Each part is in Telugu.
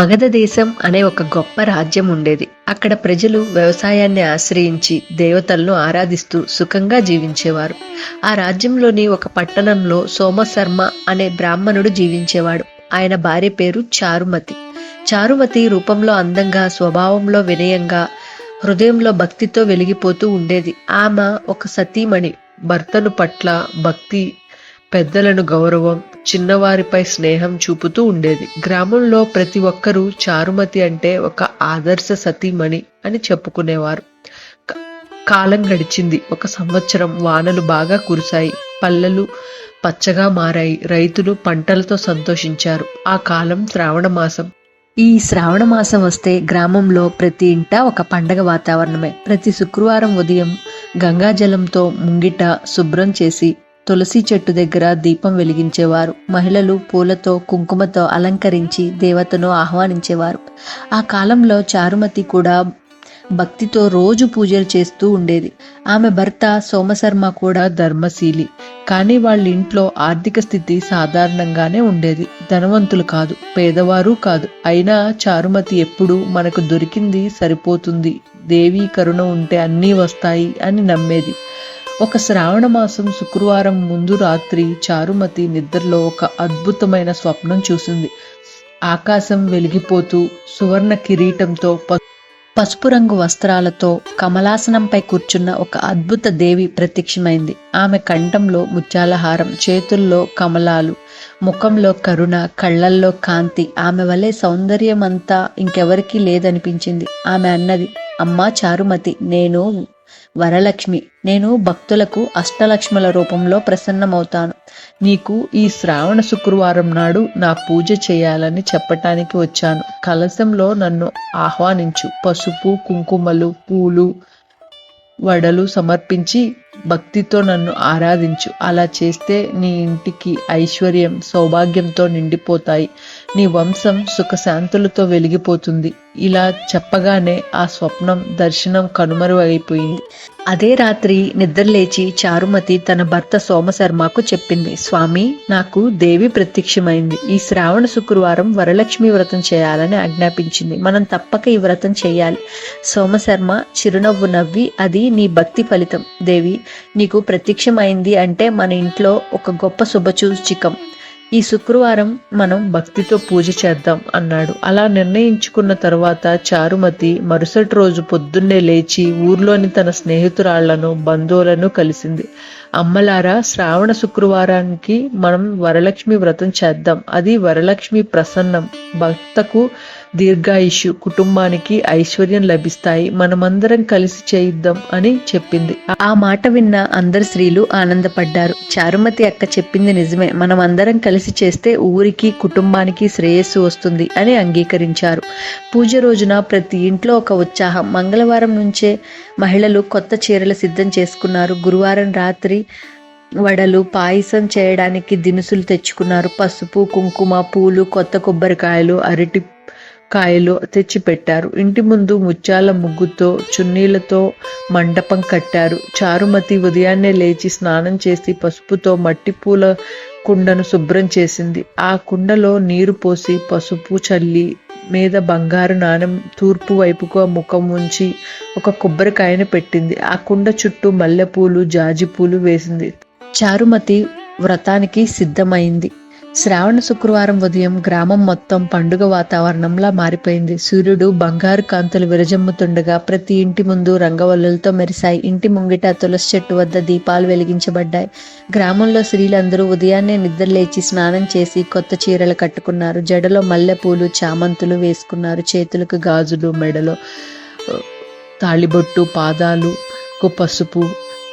మగధ దేశం అనే ఒక గొప్ప రాజ్యం ఉండేది. అక్కడ ప్రజలు వ్యవసాయాన్ని ఆశ్రయించి దేవతలను ఆరాధిస్తూ సుఖంగా జీవించేవారు. ఆ రాజ్యంలోని ఒక పట్టణంలో సోమశర్మ అనే బ్రాహ్మణుడు జీవించేవాడు. ఆయన భార్య పేరు చారుమతి. చారుమతి రూపంలో అందంగా స్వభావంలో వినయంగా హృదయంలో భక్తితో వెలిగిపోతూ ఉండేది. ఆమె ఒక సతీమణి. భర్తను పట్ల భక్తి పెద్దలను గౌరవం చిన్నవారిపై స్నేహం చూపుతూ ఉండేది. గ్రామంలో ప్రతి ఒక్కరూ చారుమతి అంటే ఒక ఆదర్శ సతీమణి అని చెప్పుకునేవారు. కాలం గడిచింది. ఒక సంవత్సరం వానలు బాగా కురిశాయి. పల్లెలు పచ్చగా మారాయి. రైతులు పంటలతో సంతోషించారు. ఆ కాలం శ్రావణ మాసం. ఈ శ్రావణ మాసం వస్తే గ్రామంలో ప్రతి ఇంట ఒక పండగ వాతావరణమే. ప్రతి శుక్రవారం ఉదయం గంగాజలంతో ముంగిట శుభ్రం చేసి తులసి చెట్టు దగ్గర దీపం వెలిగించేవారు. మహిళలు పూలతో కుంకుమతో అలంకరించి దేవతను ఆహ్వానించేవారు. ఆ కాలంలో చారుమతి కూడా భక్తితో రోజు పూజలు చేస్తూ ఉండేది. ఆమె భర్త సోమశర్మ కూడా ధర్మశీలి. కానీ వాళ్ళ ఇంట్లో ఆర్థిక స్థితి సాధారణంగానే ఉండేది. ధనవంతులు కాదు పేదవారు కాదు. అయినా చారుమతి ఎప్పుడు మనకు దొరికింది సరిపోతుంది. దేవీ కరుణ ఉంటే అన్నీ వస్తాయి అని నమ్మేది. ఒక శ్రావణ మాసం శుక్రవారం ముందు రాత్రి చారుమతి నిద్రలో ఒక అద్భుతమైన స్వప్నం చూసింది. ఆకాశం వెలిగిపోతూ సువర్ణ కిరీటంతో ప- పసుపు రంగు వస్త్రాలతో కమలాసనంపై కూర్చున్న ఒక అద్భుత దేవి ప్రత్యక్షమైంది. ఆమె కంఠంలో ముత్యాలహారం చేతుల్లో కమలాలు ముఖంలో కరుణ కళ్ళల్లో కాంతి ఆమె వలె సౌందర్యం అంతా ఇంకెవరికీ లేదనిపించింది. ఆమె అన్నది అమ్మా చారుమతి నేను వరలక్ష్మి నేను భక్తులకు అష్టలక్ష్మల రూపంలో ప్రసన్నమవుతాను. నీకు ఈ శ్రావణ శుక్రవారం నాడు నా పూజ చేయాలని చెప్పటానికి వచ్చాను. కలశంలో నన్ను ఆహ్వానించు. పసుపు కుంకుమలు పూలు వడలు సమర్పించి భక్తితో నన్ను ఆరాధించు. అలా చేస్తే నీ ఇంటికి ఐశ్వర్యం సౌభాగ్యంతో నిండిపోతాయి. నీ వంశం సుఖశాంతులతో వెలిగిపోతుంది. ఇలా చెప్పగానే ఆ స్వప్నం దర్శనం కనుమరుగైపోయింది. అదే రాత్రి నిద్రలేచి చారుమతి తన భర్త సోమశర్మకు చెప్పింది స్వామి నాకు దేవి ప్రత్యక్షమైంది. ఈ శ్రావణ శుక్రవారం వరలక్ష్మి వ్రతం చేయాలని ఆజ్ఞాపించింది. మనం తప్పక ఈ వ్రతం చేయాలి. సోమశర్మ చిరునవ్వు నవ్వి అది నీ భక్తి ఫలితం. దేవి నీకు ప్రత్యక్షమైంది అంటే మన ఇంట్లో ఒక గొప్ప శుభసూచికం ఈ శుక్రవారం మనం భక్తితో పూజ చేద్దాం అన్నాడు. అలా నిర్ణయించుకున్న తర్వాత చారుమతి మరుసటి రోజు పొద్దున్నే లేచి ఊర్లోని తన స్నేహితురాళ్ళను బంధువులను కలిసింది. అమ్మలారా శ్రావణ శుక్రవారానికి మనం వరలక్ష్మి వ్రతం చేద్దాం. అది వరలక్ష్మి ప్రసన్నం. భక్తకు దీర్ఘాయుషు కుటుంబానికి ఐశ్వర్యం లభిస్తాయి. మనమందరం కలిసి చేయిద్దాం అని చెప్పింది. ఆ మాట విన్న అందరు స్త్రీలు ఆనందపడ్డారు. చారుమతి అక్క చెప్పింది నిజమే. మనం అందరం కలిసి చేస్తే ఊరికి కుటుంబానికి శ్రేయస్సు వస్తుంది అని అంగీకరించారు. పూజ రోజున ప్రతి ఇంట్లో ఒక ఉత్సాహం. మంగళవారం నుంచే మహిళలు కొత్త చీరలు సిద్ధం చేసుకున్నారు. గురువారం రాత్రి వడలు పాయసం చేయడానికి దినుసులు తెచ్చుకున్నారు. పసుపు కుంకుమ పూలు కొత్త కొబ్బరికాయలు అరటి కాయలు తెచ్చి పెట్టారు ఇంటి ముందు ముత్యాల ముగ్గుతో చున్నీలతో మండపం కట్టారు. చారుమతి ఉదయాన్నే లేచి స్నానం చేసి పసుపుతో మట్టి పూల కుండను శుభ్రం చేసింది. ఆ కుండలో నీరు పోసి పసుపు చల్లి మీద బంగారు నాణెం తూర్పు వైపుగా ముఖం ఉంచి ఒక కొబ్బరికాయను పెట్టింది. ఆ కుండ చుట్టూ మల్లెపూలు జాజి పూలు వేసింది. చారుమతి వ్రతానికి సిద్ధమైంది. శ్రావణ శుక్రవారం ఉదయం గ్రామం మొత్తం పండుగ వాతావరణంలా మారిపోయింది. సూర్యుడు బంగారు కాంతులు విరజమ్ముతుండగా ప్రతి ఇంటి ముందు రంగవల్లులతో మెరిశాయి. ఇంటి ముంగిట తులసి చెట్టు వద్ద దీపాలు వెలిగించబడ్డాయి. గ్రామంలో స్త్రీలందరూ ఉదయాన్నే నిద్రలేచి స్నానం చేసి కొత్త చీరలు కట్టుకున్నారు. జడలో మల్లెపూలు చామంతులు వేసుకున్నారు. చేతులకు గాజులు మెడలో తాళిబొట్టు పాదాలు పసుపు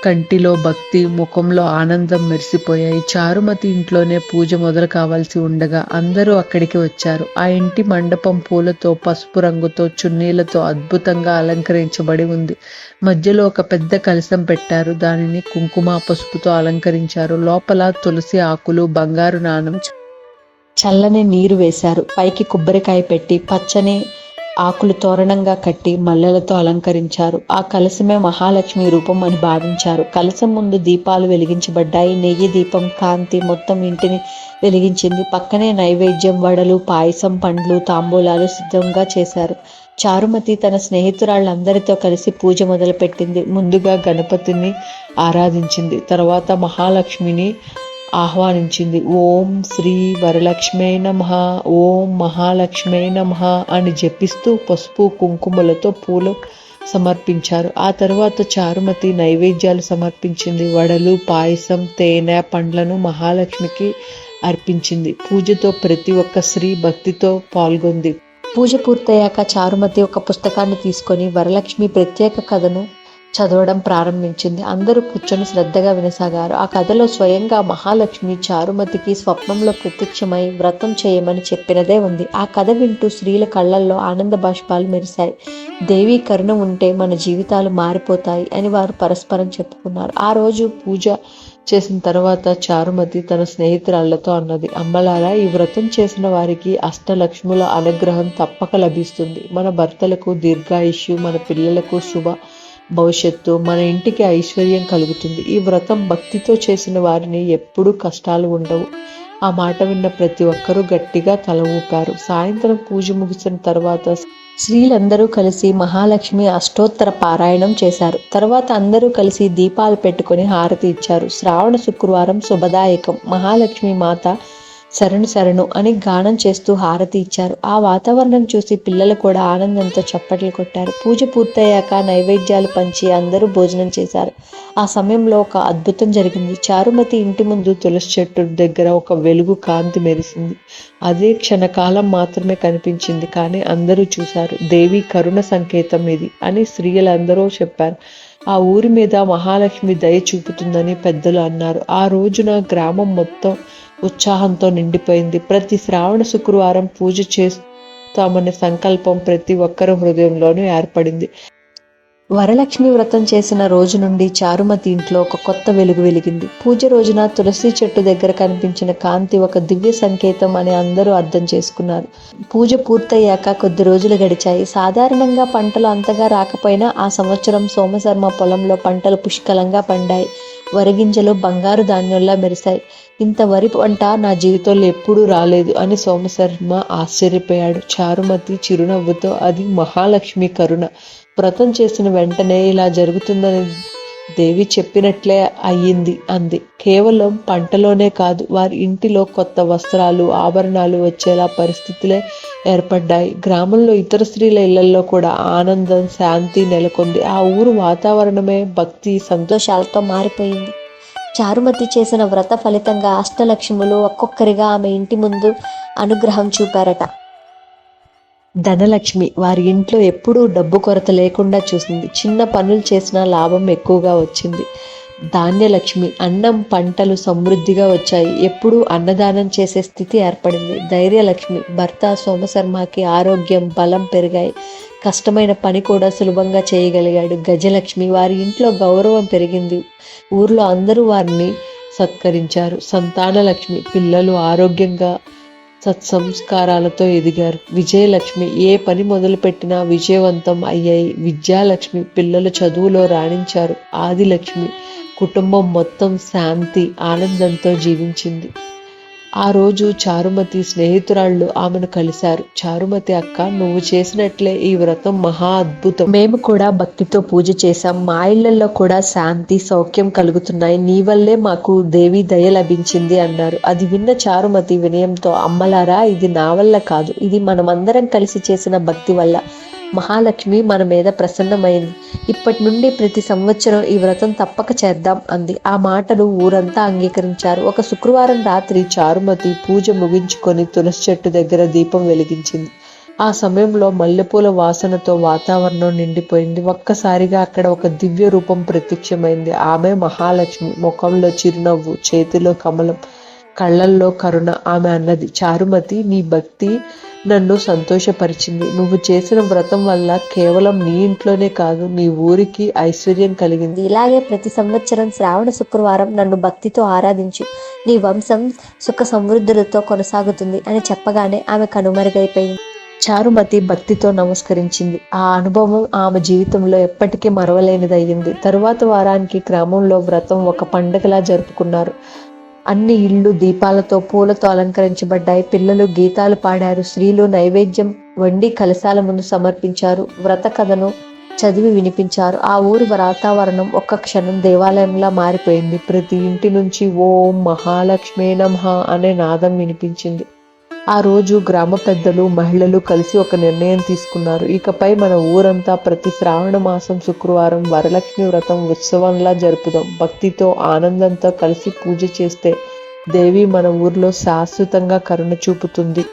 కంటిలో భక్తి ముఖంలో ఆనందం మెరిసిపోయాయి. చారుమతి ఇంట్లోనే పూజ మొదలు కావాల్సి ఉండగా అందరూ అక్కడికి వచ్చారు. ఆ ఇంటి మండపం పూలతో పసుపు రంగుతో చున్నీలతో అద్భుతంగా అలంకరించబడి ఉంది. మధ్యలో ఒక పెద్ద కలశం పెట్టారు. దానిని కుంకుమ పసుపుతో అలంకరించారు. లోపల తులసి ఆకులు బంగారు నాణం చల్లని నీరు వేశారు. పైకి కొబ్బరికాయ పెట్టి పచ్చని ఆకులు తోరణంగా కట్టి మల్లెలతో అలంకరించారు. ఆ కలశమే మహాలక్ష్మి రూపం అని భావించారు. కలశం ముందు దీపాలు వెలిగించబడ్డాయి. నెయ్యి దీపం కాంతి మొత్తం ఇంటిని వెలిగించింది. పక్కనే నైవేద్యం వడలు పాయసం పండ్లు తాంబూలాలు సిద్ధంగా చేశారు. చారుమతి తన స్నేహితురాళ్ళందరితో కలిసి పూజ మొదలుపెట్టింది. ముందుగా గణపతిని ఆరాధించింది. తర్వాత మహాలక్ష్మిని ఆహ్వానించింది. ఓం శ్రీ వరలక్ష్మే నమ ఓం మహాలక్ష్మే నమ అని జపిస్తూ పసుపు కుంకుమలతో పూలు సమర్పించారు. ఆ తర్వాత చారుమతి నైవేద్యాలు సమర్పించింది. వడలు పాయసం తేనె పండ్లను మహాలక్ష్మికి అర్పించింది. పూజతో ప్రతి ఒక్క స్త్రీ భక్తితో పాల్గొంది. పూజ పూర్తయ్యాక చారుమతి ఒక పుస్తకాన్ని తీసుకొని వరలక్ష్మి ప్రత్యేక కథను చదవడం ప్రారంభించింది. అందరూ కూర్చొని శ్రద్ధగా వినసాగారు. ఆ కథలో స్వయంగా మహాలక్ష్మి చారుమతికి స్వప్నంలో ప్రత్యక్షమై వ్రతం చేయమని చెప్పినదే ఉంది. ఆ కథ వింటూ స్త్రీల కళ్ళల్లో ఆనంద బాష్పాలు మెరిశాయి. దేవి కరుణ ఉంటే మన జీవితాలు మారిపోతాయి అని వారు పరస్పరం చెప్పుకున్నారు. ఆ రోజు పూజ చేసిన తర్వాత చారుమతి తన స్నేహితురాళ్ళతో అన్నది అమ్మలారా ఈ వ్రతం చేసిన వారికి అష్టలక్ష్ముల అనుగ్రహం తప్పక లభిస్తుంది. మన భర్తలకు దీర్ఘాయుష్యు మన పిల్లలకు శుభ భవిష్యత్తు మన ఇంటికి ఐశ్వర్యం కలుగుతుంది. ఈ వ్రతం భక్తితో చేసిన వారిని ఎప్పుడూ కష్టాలు ఉండవు. ఆ మాట విన్న ప్రతి ఒక్కరూ గట్టిగా తల ఊపారు. సాయంత్రం పూజ ముగిసిన తర్వాత స్త్రీలందరూ కలిసి మహాలక్ష్మి అష్టోత్తర పారాయణం చేశారు. తర్వాత అందరూ కలిసి దీపాలు పెట్టుకొని హారతి ఇచ్చారు. శ్రావణ శుక్రవారం శుభదాయకం. మహాలక్ష్మి మాత శరణు శరణు అని గానం చేస్తూ హారతి ఇచ్చారు. ఆ వాతావరణం చూసి పిల్లలు కూడా ఆనందంతో చప్పట్లు కొట్టారు. పూజ పూర్తయ్యాక నైవేద్యాలు పంచి అందరూ భోజనం చేశారు. ఆ సమయంలో ఒక అద్భుతం జరిగింది. చారుమతి ఇంటి ముందు తులసి చెట్టు దగ్గర ఒక వెలుగు కాంతి మెరిసింది. అదే క్షణకాలం మాత్రమే కనిపించింది కానీ అందరూ చూశారు. దేవి కరుణ సంకేతం ఇది అని స్త్రీలందరూ చెప్పారు. ఆ ఊరి మీద మహాలక్ష్మి దయ చూపుతుందని పెద్దలు అన్నారు. ఆ రోజున గ్రామం మొత్తం ఉత్సాహంతో నిండిపోయింది. ప్రతి శ్రావణ శుక్రవారం పూజ చేస్తామనే సంకల్పం ప్రతి ఒక్కరి హృదయంలోనూ ఏర్పడింది. వరలక్ష్మి వ్రతం చేసిన రోజు నుండి చారుమతి ఇంట్లో ఒక కొత్త వెలుగు వెలిగింది. పూజ రోజున తులసి చెట్టు దగ్గర కనిపించిన కాంతి ఒక దివ్య సంకేతం అని అందరూ అర్థం చేసుకున్నారు. పూజ పూర్తయ్యాక కొద్ది రోజులు గడిచాయి. సాధారణంగా పంటలు అంతగా రాకపోయినా ఆ సంవత్సరం సోమశర్మ పొలంలో పంటలు పుష్కలంగా పండాయి. వరిగింజలు బంగారు ధాన్యంలా మెరిశాయి. ఇంత వరి పంట నా జీవితంలో ఎప్పుడూ రాలేదు అని సోమశర్మ ఆశ్చర్యపోయాడు. చారుమతి చిరునవ్వుతో అది మహాలక్ష్మి కరుణ. వ్రతం చేసిన వెంటనే ఇలా జరుగుతుందని దేవి చెప్పినట్లే అయ్యింది అంది. కేవలం పంటలోనే కాదు వారి ఇంటిలో కొత్త వస్త్రాలు ఆభరణాలు వచ్చేలా పరిస్థితులే ఏర్పడ్డాయి. గ్రామంలో ఇతర స్త్రీల ఇళ్ళలో కూడా ఆనందం శాంతి నెలకొంది. ఆ ఊరు వాతావరణమే భక్తి సంతోషాలతో మారిపోయింది. చారుమతి చేసిన వ్రత ఫలితంగా అష్టలక్ష్ములు ఒక్కొక్కరిగా ఆమె ఇంటి ముందు అనుగ్రహం చూపారట. ధనలక్ష్మి వారి ఇంట్లో ఎప్పుడూ డబ్బు కొరత లేకుండా చూసింది. చిన్న పనులు చేసినా లాభం ఎక్కువగా వచ్చింది. ధాన్యలక్ష్మి అన్నం పంటలు సమృద్ధిగా వచ్చాయి. ఎప్పుడూ అన్నదానం చేసే స్థితి ఏర్పడింది. ధైర్యలక్ష్మి భర్త సోమశర్మకి ఆరోగ్యం బలం పెరిగాయి. కష్టమైన పని కూడా సులభంగా చేయగలిగాడు. గజలక్ష్మి వారి ఇంట్లో గౌరవం పెరిగింది. ఊర్లో అందరూ వారిని సత్కరించారు. సంతానలక్ష్మి పిల్లలు ఆరోగ్యంగా సత్సంస్కారాలతో ఎదిగారు. విజయలక్ష్మి ఏ పని మొదలుపెట్టినా విజయవంతం అయ్యాయి. విద్యాలక్ష్మి పిల్లలు చదువులో రాణించారు. ఆదిలక్ష్మి కుటుంబం మొత్తం శాంతి ఆనందంతో జీవించింది. ఆ రోజు చారుమతి స్నేహితురాళ్ళు ఆమెను కలిశారు. చారుమతి అక్క నువ్వు చేసినట్లే ఈ వ్రతం మహా అద్భుతం. మేము కూడా భక్తితో పూజ చేశాం. మా ఇళ్ళలో కూడా శాంతి సౌఖ్యం కలుగుతున్నాయి. నీ వల్లే మాకు దేవి దయ లభించింది అన్నారు. అది విన్న చారుమతి వినయంతో అమ్మలారా ఇది నా వల్ల కాదు. ఇది మనమందరం కలిసి చేసిన భక్తి వల్ల. మహాలక్ష్మి మన మీద ప్రసన్నమైంది. ఇప్పటి నుండి ప్రతి సంవత్సరం ఈ వ్రతం తప్పక చేద్దాం అంది. ఆ మాటలు ఊరంతా అంగీకరించారు. ఒక శుక్రవారం రాత్రి చారుమతి పూజ ముగించుకొని తులసి చెట్టు దగ్గర దీపం వెలిగించింది. ఆ సమయంలో మల్లెపూల వాసనతో వాతావరణం నిండిపోయింది. ఒక్కసారిగా అక్కడ ఒక దివ్య రూపం ప్రత్యక్షమైంది. ఆమె మహాలక్ష్మి. ముఖంలో చిరునవ్వు చేతిలో కమలం కళ్ళల్లో కరుణ. ఆమె అన్నది చారుమతి నీ భక్తి నన్ను సంతోషపరిచింది. నువ్వు చేసిన వ్రతం వల్ల కేవలం నీ ఇంట్లోనే కాదు నీ ఊరికి ఐశ్వర్యం కలిగింది. ఇలాగే ప్రతి సంవత్సరం శ్రావణ శుక్రవారం నన్ను భక్తితో ఆరాధించు. నీ వంశం సుఖ సమృద్ధులతో కొనసాగుతుంది అని చెప్పగానే ఆమె కనుమరుగైపోయింది. చారుమతి భక్తితో నమస్కరించింది. ఆ అనుభవం ఆమె జీవితంలో ఎప్పటికీ మరవలేనిదయ్యింది. తరువాత వారానికి గ్రామంలో వ్రతం ఒక పండగలా జరుపుకున్నారు. అన్ని ఇళ్ళు దీపాలతో పూలతో అలంకరించబడ్డాయి. పిల్లలు గీతాలు పాడారు. స్త్రీలు నైవేద్యం వండి కలశాల ముందు సమర్పించారు. వ్రత కథను చదివి వినిపించారు. ఆ ఊరి వాతావరణం ఒక్క క్షణం దేవాలయంలా మారిపోయింది. ప్రతి ఇంటి నుంచి ఓం మహాలక్ష్మే నమః అనే నాదం వినిపించింది. ఆ రోజు గ్రామ పెద్దలు మహిళలు కలిసి ఒక నిర్ణయం తీసుకున్నారు. ఇకపై మన ఊరంతా ప్రతి శ్రావణ మాసం శుక్రవారం వరలక్ష్మి వ్రతం ఉత్సవంలా జరుపుదాం. భక్తితో ఆనందంతో కలిసి పూజ చేస్తే దేవి మన ఊర్లో శాశ్వతంగా కరుణ చూపుతుంది.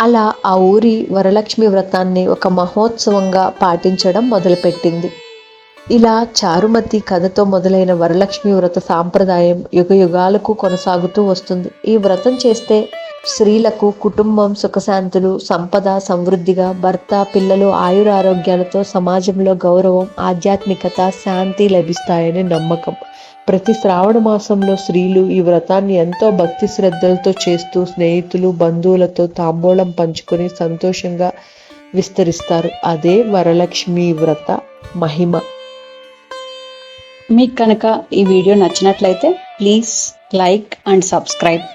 అలా ఆ ఊరి వరలక్ష్మి వ్రతాన్ని ఒక మహోత్సవంగా పాటించడం మొదలుపెట్టింది. ఇలా చారుమతి కథతో మొదలైన వరలక్ష్మి వ్రత సాంప్రదాయం యుగ యుగాలకు కొనసాగుతూ వస్తుంది. ఈ వ్రతం చేస్తే స్త్రీలకు కుటుంబం సుఖశాంతులు సంపద సమృద్ధిగా భర్త పిల్లలు ఆయురారోగ్యాలతో సమాజంలో గౌరవం ఆధ్యాత్మికత శాంతి లభిస్తాయని నమ్మకం. ప్రతి శ్రావణ మాసంలో స్త్రీలు ఈ వ్రతాన్ని ఎంతో భక్తి శ్రద్ధలతో చేస్తూ స్నేహితులు బంధువులతో తాంబూలం పంచుకొని సంతోషంగా విస్తరిస్తారు. అదే వరలక్ష్మి వ్రత మహిమ. మీకు కనుక ఈ వీడియో నచ్చినట్లయితే ప్లీజ్ లైక్ అండ్ సబ్స్క్రైబ్.